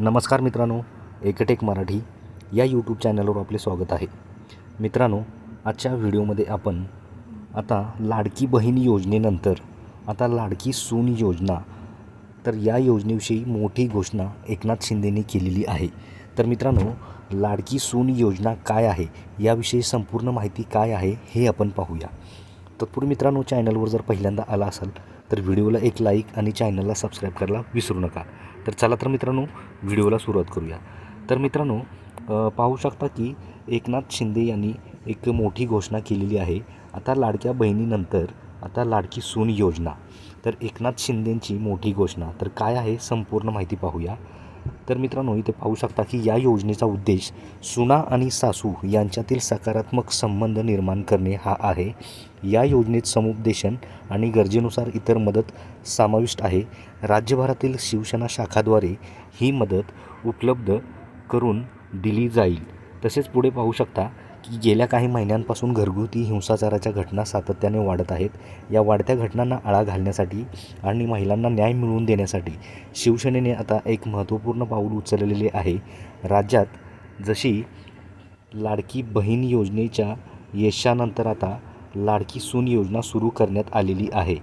नमस्कार मित्रांनो एकटेक मराठी या यूट्यूब चॅनलवर आपले स्वागत आहे. मित्रांनो आजच्या व्हिडिओमध्ये आपण आता लाडकी बहीण योजनेनंतर आता लाडकी सून योजना तर या योजनेविषयी मोठी घोषणा एकनाथ शिंदेने केलेली आहे. तर मित्रांनो लाडकी सून योजना काय आहे? याविषयी संपूर्ण माहिती काय आहे हे आपण पाहूया. तत्पूर्वी मित्रांनो चॅनलवर जर पहिल्यांदा आला असाल तर व्हिडिओला एक लाईक आणि चॅनलला सबस्क्राईब करायला विसरू नका. तर चला तर मित्रांनो व्हिडिओला सुरुवात करूया. तर मित्रांनो पाहू शकता की एकनाथ शिंदे यांनी एक मोठी घोषणा केलेली आहे. आता लाडक्या बहिणीनंतर आता लाडकी सून योजना. तर एकनाथ शिंदेंची मोठी घोषणा. तर काय आहे संपूर्ण माहिती पाहूया. तर मित्रांनो इथे पाहू शकता की या योजनेचा उद्देश सुना आणि सासू यांच्यातील सकारात्मक संबंध निर्माण करणे हा आहे. या योजनेत समुपदेशन आणि गरजेनुसार इतर मदत समाविष्ट आहे. राज्यभरातील शिवसेना शाखाद्वारे ही मदत उपलब्ध करून दिली जाईल. तसेच पुढे पाहू शकता की गेल्या काही महिन्यांपासून घरगुती हिंसाचाराच्या घटना सातत्याने वाढत आहेत. या वाढत्या घटनांना आळा घालण्यासाठी आणि महिलांना न्याय मिळवून देण्यासाठी शिवसेनेने आता एक महत्त्वपूर्ण पाऊल उचललेले आहे. राज्यात जशी लाडकी बहीण योजनेच्या यशानंतर आता लाडकी सून योजना सुरू करण्यात आलेली आहे.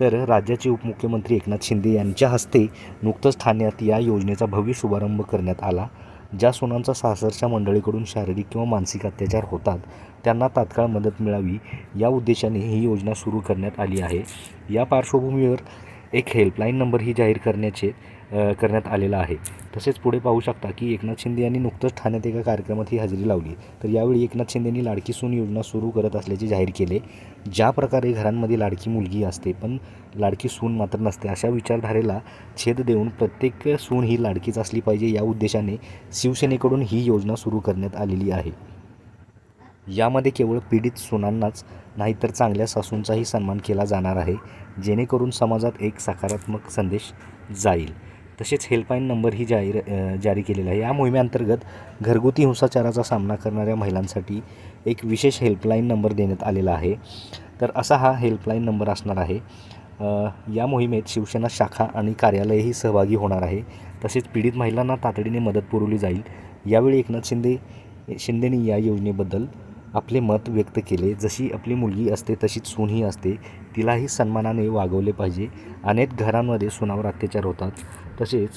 तर राज्याचे उपमुख्यमंत्री एकनाथ शिंदे यांच्या हस्ते नुकतंच ठाण्यात या योजनेचा भव्य शुभारंभ करण्यात आला. ज्या सुनांचा सासरच्या मंडळीकडून शारीरिक किंवा मानसिक अत्याचार होतात त्यांना तात्काळ मदत मिळावी या उद्देशाने ही योजना सुरू करण्यात आली आहे. या पार्श्वभूमीवर एक हेल्पलाईन नंबरही जाहीर करण्याचे करण्यात आलेला आहे. तसेच पुढे पाहू शकता की एकनाथ शिंदे यांनी नुकतंच ठाण्यात एका कार्यक्रमात ही हजेरी लावली. तर यावेळी एकनाथ शिंदेंनी लाडकी सून योजना सुरू करत असल्याचे जाहीर केले. ज्या प्रकारे घरांमध्ये लाडकी मुलगी असते पण लाडकी सून मात्र नसते अशा विचारधारेला छेद देऊन प्रत्येक सून ही लाडकीच असली पाहिजे या उद्देशाने शिवसेनेकडून ही योजना सुरू करण्यात आलेली आहे. यामध्ये केवळ पीडित सुनांनाच नाही तर चांगल्या सासूंचाही सन्मान केला जाणार आहे. जेणेकरून समाजात एक सकारात्मक संदेश जाईल. तसेच हेल्पलाईन नंबरही जाहीर जारी केलेला आहे. या मोहिमेअंतर्गत घरगुती हिंसाचाराचा सामना करणाऱ्या महिलांसाठी एक विशेष हेल्पलाईन नंबर देण्यात आलेला आहे. तर असा हा हेल्पलाईन नंबर असणार आहे. या मोहिमेत शिवसेना शाखा आणि कार्यालयही सहभागी होणार आहे. तसेच पीडित महिलांना तातडीने मदत पुरवली जाईल. यावेळी एकनाथ शिंदे शिंदेनी या योजनेबद्दल आपले मत व्यक्त केले. जशी आपली मुलगी असते तशीच सूनही असते. तिलाही सन्मानाने वागवले पाहिजे. अनेक घरांमध्ये सुनावर अत्याचार होतात. तसेच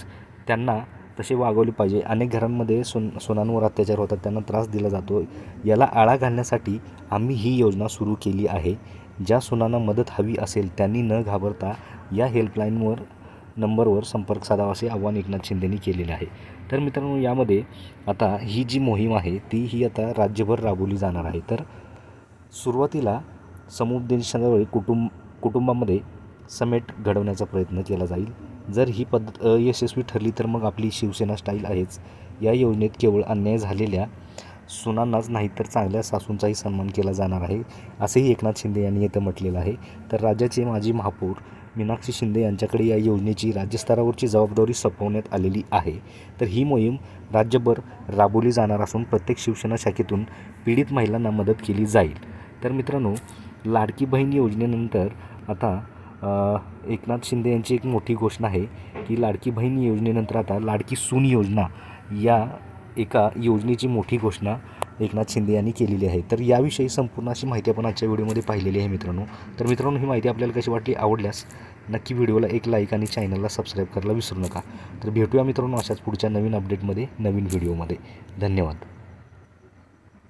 त्यांना तसे वागवले पाहिजे. अनेक घरांमध्ये सुन सुनांवर अत्याचार होतात. त्यांना त्रास दिला जातो. याला आळा घालण्यासाठी आम्ही ही योजना सुरू केली आहे. ज्या सुनांना मदत हवी असेल त्यांनी न घाबरता या हेल्पलाईनवर नंबरवर संपर्क साधावा असे आव्हान एकनाथ शिंदेनी केलेले आहे. तर मित्रांनो यामध्ये आता ही जी मोहीम आहे ती ही आता राज्यभर राबवली जाणार आहे. तर सुरुवातीला समुपदेशनावेळी कुटुंब कुटुंबामध्ये समेट घडवण्याचा प्रयत्न केला जाईल. जर ही पद्धत अयशस्वी ठरली तर मग आपली शिवसेना स्टाईल आहेच. या योजनेत केवळ अन्याय झालेल्या सुनांनाच नाही तर चांगल्या सासूंचाही सन्मान केला जाणार आहे असेही एकनाथ शिंदे यांनी येथे म्हटलेलं आहे. तर राज्याचे माजी महापौर मीनाक्षी शिंदे यांच्याकडे या योजनेची राज्यस्तरावरची जबाबदारी सोपवण्यात आलेली आहे. तर ही मोहीम राज्यभर राबवली जाणार असून प्रत्येक शिवसेना शाखेतून पीडित महिलांना मदत केली जाईल. तर मित्रांनो लाडकी बहीण योजनेनंतर आता एकनाथ शिंदे यांची एक मोठी घोषणा आहे की लाडकी बहीण योजनेनंतर आता लाडकी सून योजना या एका योजनेची मोठी घोषणा एकनाथ शिंदे यांनी केलेली आहे. तर याविषयी संपूर्ण अशी माहिती आपण आजच्या व्हिडिओमध्ये पाहिलेली आहे मित्रांनो. तर मित्रांनो ही माहिती आपल्याला कशी वाटली आवडल्यास नक्की व्हिडिओला एक लाईक आणि चॅनलला सबस्क्राईब करायला विसरू नका. तर भेटूया मित्रांनो अशाच पुढच्या नवीन अपडेटमध्ये नवीन व्हिडिओमध्ये. धन्यवाद.